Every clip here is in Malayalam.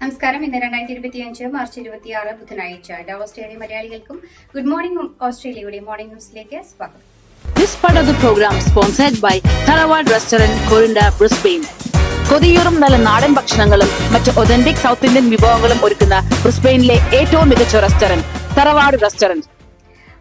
നമസ്കാരം. ഇന്ന് രണ്ടായിരത്തി ഇരുപത്തി അഞ്ച് മാർച്ച് ഇരുപത്തി ആറ് ബുധനാഴ്ച ഓസ്ട്രേലിയ മലയാളികൾക്കും ഗുഡ് മോർണിംഗ് ഓസ്ട്രേലിയയുടെ മോർണിംഗ് ന്യൂസിലേക്ക് സ്വാഗതം. This part of the program sponsored by Tharawad Restaurant, Corinda, Brisbane. കൊതിയൂറും നല്ല നാടൻ ഭക്ഷണങ്ങളും മറ്റ് ഒതന്റിക് സൗത്ത് ഇന്ത്യൻ വിഭവങ്ങളും ഒരുക്കുന്ന ബ്രിസ്ബെയിനിലെ ഏറ്റവും മികച്ച റെസ്റ്റോറന്റ് തറവാട് റെസ്റ്റോറന്റ്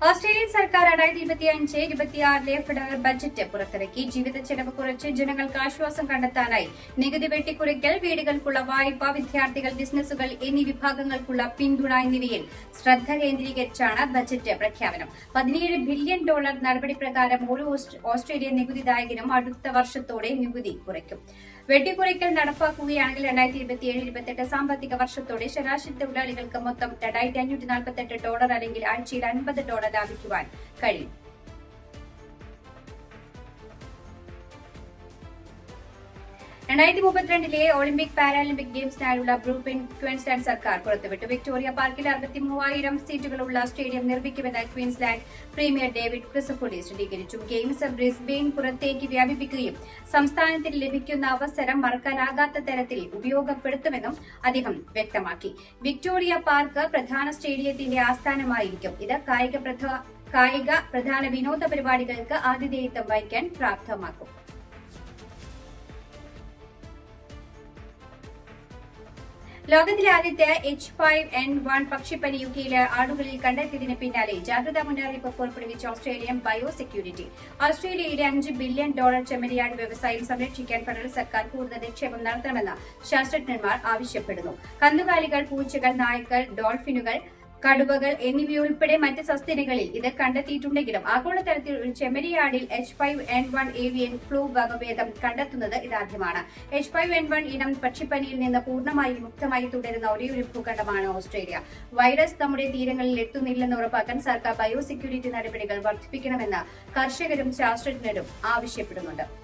ഓസ്ട്രേലിയൻ സർക്കാർ രണ്ടായിരത്തി ഇരുപത്തി അഞ്ച് ഇരുപത്തിയാറിലെ ഫെഡറൽ ബജറ്റ് പുറത്തിറക്കി. ജീവിത ചെലവ് കുറച്ച് ജനങ്ങൾക്ക് ആശ്വാസം കണ്ടെത്താനായി നികുതി വെട്ടിക്കുറയ്ക്കൽ വീടുകൾക്കുള്ള വായ്പ വിദ്യാർത്ഥികൾ ബിസിനസ്സുകൾ എന്നീ വിഭാഗങ്ങൾക്കുള്ള പിന്തുണ എന്നിവയിൽ ശ്രദ്ധ കേന്ദ്രീകരിച്ചാണ് ബജറ്റ് പ്രഖ്യാപനം. പതിനേഴ് ബില്യൺ ഡോളർ നടപടി പ്രകാരം ഓരോ ഓസ്ട്രേലിയൻ നികുതിദായകനും അടുത്ത വർഷത്തോടെ നികുതി കുറയ്ക്കും. വെട്ടിക്കുറയ്ക്കൽ നടപ്പാക്കുകയാണെങ്കിൽ രണ്ടായിരത്തി ഇരുപത്തി ഇരുപത്തിയേഴ് ഇരുപത്തെട്ട് സാമ്പത്തിക വർഷത്തോടെ ശരാശരി തൊഴിലാളികൾക്ക് മൊത്തം രണ്ടായിരത്തി അഞ്ഞൂറ്റി നാൽപ്പത്തെട്ട് ഡോളർ അല്ലെങ്കിൽ ആഴ്ചയിൽ അൻപത് ഡോളർ ലാഭിക്കുവാൻ കഴിയും. രണ്ടായിരത്തി മുപ്പത്തിരണ്ടിലെ ഒളിമ്പിക് പാരാലിമ്പിക് ഗെയിംസിനായുള്ള ബ്ലൂ പ്രിന്റ് ക്വീൻസ്ലാൻഡ് സർക്കാർ പുറത്തുവിട്ടു. വിക്ടോറിയ പാർക്കിൽ അറുപത്തി മൂവായിരം സീറ്റുകളുള്ള സ്റ്റേഡിയം നിർമ്മിക്കുമെന്ന് ക്വീൻസ്ലാൻഡ് പ്രീമിയർ ഡേവിഡ് ക്രിസഫോഡി സ്ഥിരീകരിച്ചു. ഗെയിംസ് ബ്രിസ്ബെയിൻ പുറത്തേക്ക് വ്യാപിപ്പിക്കുകയും സംസ്ഥാനത്തിന് ലഭിക്കുന്ന അവസരം മറക്കാനാകാത്ത തരത്തിൽ ഉപയോഗപ്പെടുത്തുമെന്നും അദ്ദേഹം വ്യക്തമാക്കി. വിക്ടോറിയ പാർക്ക് പ്രധാന സ്റ്റേഡിയത്തിന്റെ ആസ്ഥാനമായിരിക്കും. ഇത് കായിക പ്രധാന കായിക പ്രധാന വിനോദ പരിപാടികൾക്ക് ആതിഥേയത്വം വഹിക്കാൻ പ്രാപ്തമാക്കും. ലോകത്തിലെ ആദ്യത്തെ എച്ച് ഫൈവ് എൻ വൺ പക്ഷിപ്പനി യുകെയിലെ ആടുകളിൽ കണ്ടെത്തിയതിന് പിന്നാലെ ജാഗ്രതാ മുന്നറിയിപ്പ് പുറപ്പെടുവിച്ച ഓസ്ട്രേലിയൻ ബയോ സെക്യൂരിറ്റി ഓസ്ട്രേലിയയിലെ അഞ്ച് ബില്യൺ ഡോളർ ചെമ്മരിയാട് വ്യവസായം സംരക്ഷിക്കാൻ ഫെഡറൽ സർക്കാർ കൂടുതൽ നിക്ഷേപം നടത്തണമെന്ന് ശാസ്ത്രജ്ഞന്മാർ ആവശ്യപ്പെടുന്നു. കന്നുകാലികൾ പൂച്ചകൾ നായ്ക്കൾ ഡോൾഫിനുകൾ കടുവകൾ എന്നിവയുൾപ്പെടെ മറ്റ് സസ്തനികളിൽ ഇത് കണ്ടെത്തിയിട്ടുണ്ടെങ്കിലും ആഗോളതലത്തിൽ ഒരു ചെമ്മരിയാടിൽ H five N one avian flu വകഭേദം കണ്ടെത്തുന്നത് ഇതാദ്യമാണ്. എച്ച് ഫൈവ് എൻ വൺ ഇനം പക്ഷിപ്പനിയിൽ നിന്ന് പൂർണമായി മുക്തമായി തുടരുന്ന ഒരേയൊരു ഭൂഖണ്ഡമാണ് ഓസ്ട്രേലിയ. വൈറസ് നമ്മുടെ തീരങ്ങളിൽ എത്തുന്നില്ലെന്ന് ഉറപ്പാക്കാൻ സർക്കാർ ബയോസെക്യൂരിറ്റി നടപടികൾ വർദ്ധിപ്പിക്കണമെന്ന് കർഷകരും ശാസ്ത്രജ്ഞരും ആവശ്യപ്പെടുന്നുണ്ട്.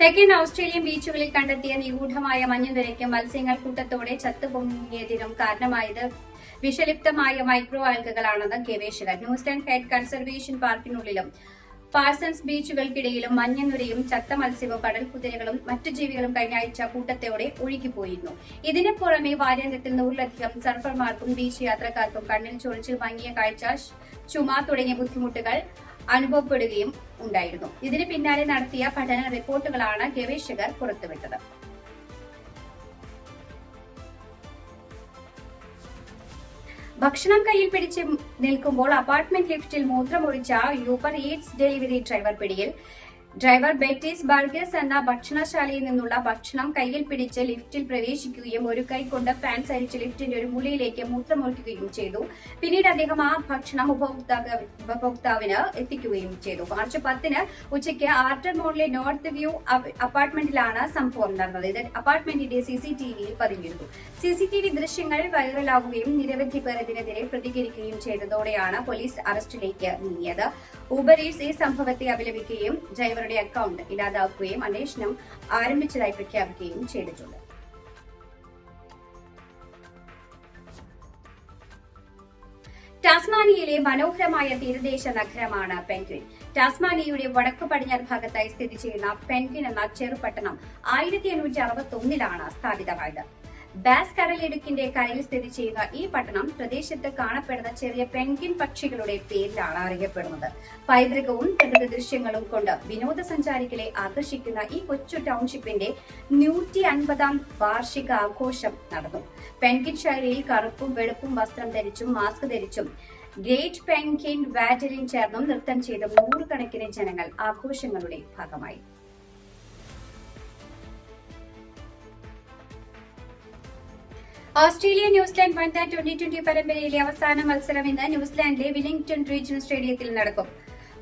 തെക്കൻ ഓസ്ട്രേലിയൻ ബീച്ചുകളിൽ കണ്ടെത്തിയ നിഗൂഢമായ മഞ്ഞുനിരയ്ക്ക് മത്സ്യങ്ങൾ കൂട്ടത്തോടെ ചത്തുപൊങ്ങിയതിനും കാരണമായത്. വിഷലിപ്തമായ മൈക്രോ ആൽഗകളാണെന്ന് ഗവേഷകർ. ന്യൂസിലാൻഡ് ഹെഡ് കൺസർവേഷൻ പാർക്കിനുള്ളിലും പാഴ്സൺസ് ബീച്ചുകൾക്കിടയിലും മഞ്ഞനുരയും ചത്ത മത്സ്യവും കടൽ കുതിരകളും മറ്റു ജീവികളും കഴിഞ്ഞ ആഴ്ച കൂട്ടത്തോടെ ഒഴുകിപ്പോയിരുന്നു. ഇതിന് പുറമെ വാരാന്ത്യത്തിൽ നൂറിലധികം സർഫർമാർക്കും ബീച്ച് യാത്രക്കാർക്കും കണ്ണിൽ ചൊറിച്ചിൽ മങ്ങിയ കാഴ്ച ചുമ തുടങ്ങിയ ബുദ്ധിമുട്ടുകൾ അനുഭവപ്പെടുകയും ഉണ്ടായിരുന്നു. ഇതിന് പിന്നാലെ നടത്തിയ പഠന റിപ്പോർട്ടുകളാണ് ഗവേഷകർ പുറത്തുവിട്ടത്. ഭക്ഷണം കയ്യിൽ പിടിച്ച് നിൽക്കുമ്പോൾ അപ്പാർട്ട്മെന്റ് ലിഫ്റ്റിൽ മൂത്രമൊഴിച്ച യൂബർ ഈറ്റ്സ് ഡെലിവറി ഡ്രൈവർ പിടിയിൽ ഡ്രൈവർ ബെറ്റീസ് ബർഗേഴ്സ് എന്ന ഭക്ഷണശാലയിൽ നിന്നുള്ള ഭക്ഷണം കയ്യിൽ പിടിച്ച് ലിഫ്റ്റിൽ പ്രവേശിക്കുകയും ഒരു കൈ കൊണ്ട് ഫാൻ അരിച്ച് ലിഫ്റ്റിന്റെ ഒരു മുലയിലേക്ക് മൂത്രമൊഴിക്കുകയും ചെയ്തു. പിന്നീട് അദ്ദേഹം ആ ഭക്ഷണം ഉപഭോക്താവ് ഉപഭോക്താവിന് എത്തിക്കുകയും ചെയ്തു. മാർച്ച് പത്തിന് ഉച്ചയ്ക്ക് ആർട്ടർ മോളിലെ നോർത്ത് വ്യൂ അപ്പാർട്ട്മെന്റിലാണ് സംഭവം നടന്നത്. ഇത് അപ്പാർട്ട്മെന്റിന്റെ സി സി ടി വിയിൽ പതിഞ്ഞിരുന്നു. സി സി ടി വി ദൃശ്യങ്ങൾ വൈറലാകുകയും നിരവധി പേർ ഇതിനെതിരെ പ്രതികരിക്കുകയും ചെയ്തതോടെയാണ് പോലീസ് അറസ്റ്റിലേക്ക് നീങ്ങിയത്. ഊബർ ഈ സംഭവത്തെ അപലപിക്കുകയും ഡ്രൈവറുടെ അക്കൗണ്ട് ഇല്ലാതാക്കുകയും അന്വേഷണം ആരംഭിച്ചതായി പ്രഖ്യാപിക്കുകയും ചെയ്തിട്ടുണ്ട്. ടാസ്മാനിയയിലെ മനോഹരമായ തീരദേശ നഗരമാണ് പെൻഗ്വിൻ. ടാസ്മാനിയയുടെ വടക്കു പടിഞ്ഞാറ് ഭാഗത്തായി സ്ഥിതി ചെയ്യുന്ന പെൻഗ്വിൻ എന്ന ചെറുപട്ടണം ആയിരത്തി എണ്ണൂറ്റി അറുപത്തി ഒന്നിലാണ് സ്ഥാപിതമായത്. ബാസ് കടലിടുക്കിന്റെ കരയിൽ സ്ഥിതി ചെയ്യുന്ന ഈ പട്ടണം പ്രദേശത്ത് കാണപ്പെടുന്ന ചെറിയ പെൻഗിൻ പക്ഷികളുടെ പേരിലാണ് അറിയപ്പെടുന്നത്. പൈതൃകവും പ്രകൃതി ദൃശ്യങ്ങളും കൊണ്ട് വിനോദസഞ്ചാരികളെ ആകർഷിക്കുന്ന ഈ കൊച്ചു ടൗൺഷിപ്പിന്റെ നൂറ്റി അൻപതാം വാർഷിക ആഘോഷം നടന്നു. പെൻഗിൻ ശൈലിയിൽ കറുപ്പും വെളുപ്പും വസ്ത്രം ധരിച്ചും മാസ്ക് ധരിച്ചും ഗ്രേറ്റ് പെൻഗിൻ വാറ്റലിൻ ചേർന്നും നൃത്തം ചെയ്ത നൂറുകണക്കിന് ജനങ്ങൾ ആഘോഷങ്ങളുടെ ഭാഗമായി. ഓസ്ട്രേലിയ ന്യൂസിലാൻഡ് വനിതാ ട്വന്റി ട്വന്റി പരമ്പരയിലെ അവസാന മത്സരം ഇന്ന് ന്യൂസിലാൻഡിലെ വില്ലിംഗ്ടൺ റീജിയണൽ സ്റ്റേഡിയത്തിൽ നടക്കും.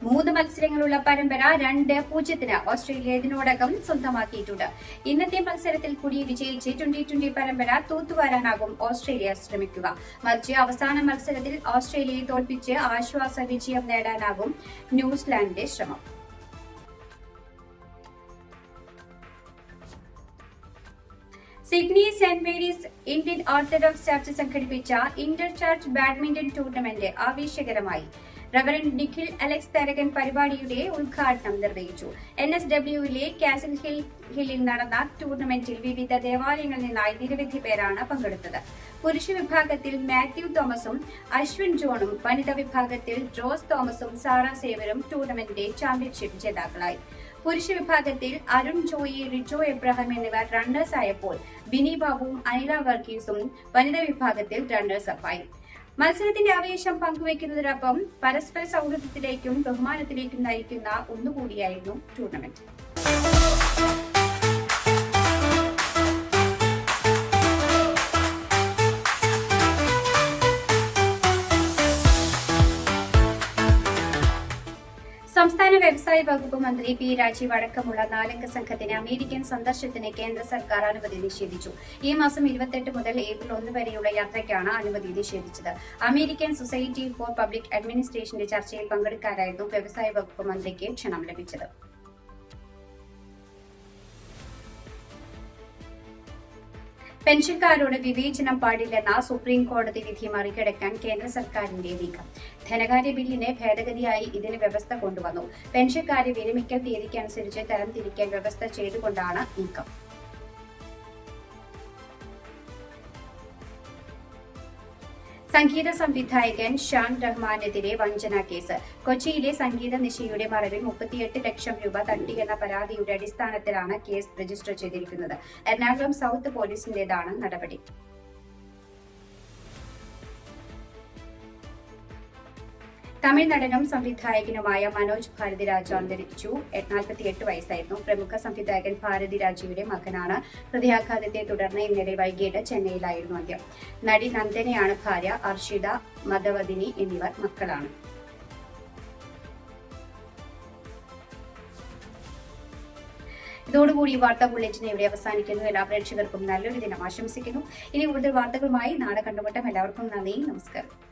മൂന്ന് മത്സരങ്ങളുള്ള പരമ്പര രണ്ട് പൂജ്യത്തിന് ഓസ്ട്രേലിയ ഇതിനോടകം സ്വന്തമാക്കിയിട്ടുണ്ട്. ഇന്നത്തെ മത്സരത്തിൽ കൂടി വിജയിച്ച് ട്വന്റി ട്വന്റി പരമ്പര തൂത്തുവാരാനാകും ഓസ്ട്രേലിയ ശ്രമിക്കുക. മറിച്ച് അവസാന മത്സരത്തിൽ ഓസ്ട്രേലിയയെ തോൽപ്പിച്ച് ആശ്വാസ വിജയം നേടാനാകും ന്യൂസിലാൻഡിന്റെ ശ്രമം. Sydney Saint Mary's Indian Orthodox church സംഘടിപ്പിച്ച ഇന്റർ ചർച്ച് ബാഡ്മിന്റൺ ടൂർണമെന്റ് ആവേശകരമായി. റവറൻ നിഖിൽ അലക്സ് തരകൻ പരിപാടിയുടെ ഉദ്ഘാടനം നിർവഹിച്ചു. എൻ എസ് ഡബ്ല്യുവിലെ കാസിൽ ഹിൽ ഹില്ലിൽ നടന്ന ടൂർണമെന്റിൽ വിവിധ ദേവാലയങ്ങളിൽ നിന്നായി നിരവധി പേരാണ് പങ്കെടുത്തത്. പുരുഷ വിഭാഗത്തിൽ മാത്യു തോമസും അശ്വിൻ ജോണും വനിതാ വിഭാഗത്തിൽ ജോസ് തോമസും സാറ സേവരും ടൂർണമെന്റിന്റെ ചാമ്പ്യൻഷിപ്പ് ജേതാക്കളായി. പുരുഷ വിഭാഗത്തിൽ അരുൺ ജോയി റിജോ എബ്രഹാം എന്നിവർ റണ്ണേഴ്സ് ആയപ്പോൾ ബിനി ബാബുവും അനില വർഗീസും വനിതാ വിഭാഗത്തിൽ റണ്ണേഴ്സ് അപ്പായി മത്സരത്തിന്റെ ആവേശം പങ്കുവയ്ക്കുന്നതിനൊപ്പം പരസ്പര സൗഹൃദത്തിലേക്കും ബഹുമാനത്തിലേക്കും നയിക്കുന്ന ഒന്നുകൂടിയായിരുന്നു ടൂർണമെന്റ്. സംസ്ഥാന വ്യവസായ വകുപ്പ് മന്ത്രി പി രാജീവ് അടക്കമുള്ള നാലംഗ സംഘത്തിന് അമേരിക്കൻ സന്ദർശനത്തിന് കേന്ദ്ര സർക്കാർ അനുമതി നിഷേധിച്ചു. ഈ മാസം ഇരുപത്തെട്ട് മുതൽ ഏപ്രിൽ ഒന്ന് വരെയുള്ള യാത്രയ്ക്കാണ് അനുമതി നിഷേധിച്ചത്. അമേരിക്കൻ സൊസൈറ്റി ഫോർ പബ്ലിക് അഡ്മിനിസ്ട്രേഷന്റെ ചർച്ചയിൽ പങ്കെടുക്കാനായിരുന്നു വ്യവസായ വകുപ്പ് മന്ത്രിക്ക് ക്ഷണം ലഭിച്ചത്. പെൻഷൻകാരോട് വിവേചനം പാടില്ലെന്ന സുപ്രീം കോടതി വിധി മറികടക്കാൻ കേന്ദ്ര സർക്കാരിന്റെ നീക്കം. ധനകാര്യ ബില്ലിനെ ഭേദഗതിയായി ഇതിന് വ്യവസ്ഥ കൊണ്ടുവന്നു. പെൻഷൻകാരെ വിരമിക്കൽ തീയതിക്കനുസരിച്ച് തരംതിരിക്കാൻ വ്യവസ്ഥ ചെയ്തുകൊണ്ടാണ് നീക്കം. സംഗീത സംവിധായകൻ ഷാൻ റഹ്മാനെതിരെ വഞ്ചന കേസ്. കൊച്ചിയിലെ സംഗീത നിശയുടെ മറവിൽ മുപ്പത്തിയെട്ട് ലക്ഷം രൂപ തട്ടിയെന്ന പരാതിയുടെ അടിസ്ഥാനത്തിലാണ് കേസ് രജിസ്റ്റർ ചെയ്തിരിക്കുന്നത്. എറണാകുളം സൗത്ത് പോലീസിന്റേതാണ് നടപടി. തമിഴ് നടനും സംവിധായകനുമായ മനോജ് ഭാരതിരാജ് അന്തരിച്ചു. നാൽപ്പത്തിയെട്ട് വയസ്സായിരുന്നു. പ്രമുഖ സംവിധായകൻ ഭാരതിരാജയുടെ മകനാണ്. ഹൃദയാഘാതത്തെ തുടർന്ന് ഇന്നലെ വൈകിട്ട് ചെന്നൈയിലായിരുന്നു അദ്ദേഹം നടി നന്ദനയാണ് ഭാര്യ അർഷിത മധവദിനി എന്നിവർ മക്കളാണ്. ഇതോടുകൂടി വാർത്താ ബുള്ളറ്റിൻ ഇവിടെ അവസാനിക്കുന്നു. എല്ലാ പ്രേക്ഷകർക്കും നല്ലൊരു ദിനം ആശംസിക്കുന്നു. ഇനി കൂടുതൽ വാർത്തകളുമായി നാളെ കണ്ടുമുട്ടം. എല്ലാവർക്കും നന്ദി. നമസ്കാരം.